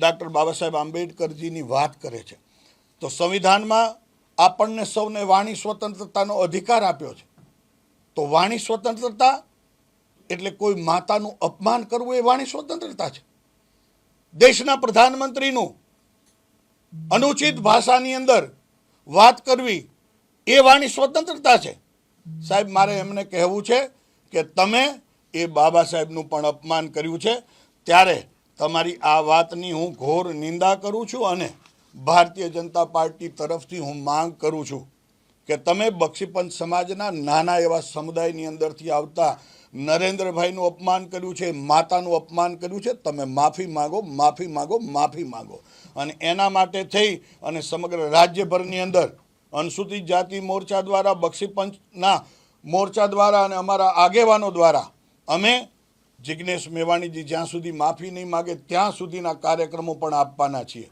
Doctor Baba Saheb આંબેડકરજીની વાત કરે છે. તો સંવિધાનમાં આપણને સૌને વાણી સ્વતંત્રતાનો અધિકાર આપ્યો છે. તો વાણી સ્વતંત્રતા એટલે કોઈ માતાનું અપમાન કરવું એ વાણી સ્વતંત્રતા છે. દેશના પ્રધાનમંત્રીનું અનુચિત ભાષાની અંદર વાત કરવી એ વાણી સ્વતંત્રતા છે. સાહેબ, મારે એમને કહેવું છે કે તમે એ બાબા સાહેબનું પણ અપમાન કર્યું છે. ત્યારે તમારી આ વાતની હું ઘોર નિંદા કરું છું અને ભારતીય જનતા પાર્ટી તરફથી હું માંગ કરું છું કે તમે બક્ષીપંચ સમાજના નાના એવા સમુદાયની અંદરથી આવતા નરેન્દ્રભાઈનું અપમાન કર્યું છે, માતાનું અપમાન કર્યું છે, તમે માફી માગો માફી માગો માફી માગો. અને એના માટે થઈ અને સમગ્ર રાજ્યભરની અંદર અનુસૂચિત જાતિ મોરચા દ્વારા, બક્ષીપંચના મોરચા દ્વારા અને અમારા આગેવાનો દ્વારા અમે જિજ્ઞેશ મેવાણીજી જ્યાં સુધી માફી નહીં માગે ત્યાં સુધીના કાર્યક્રમો પણ આપવાના છીએ.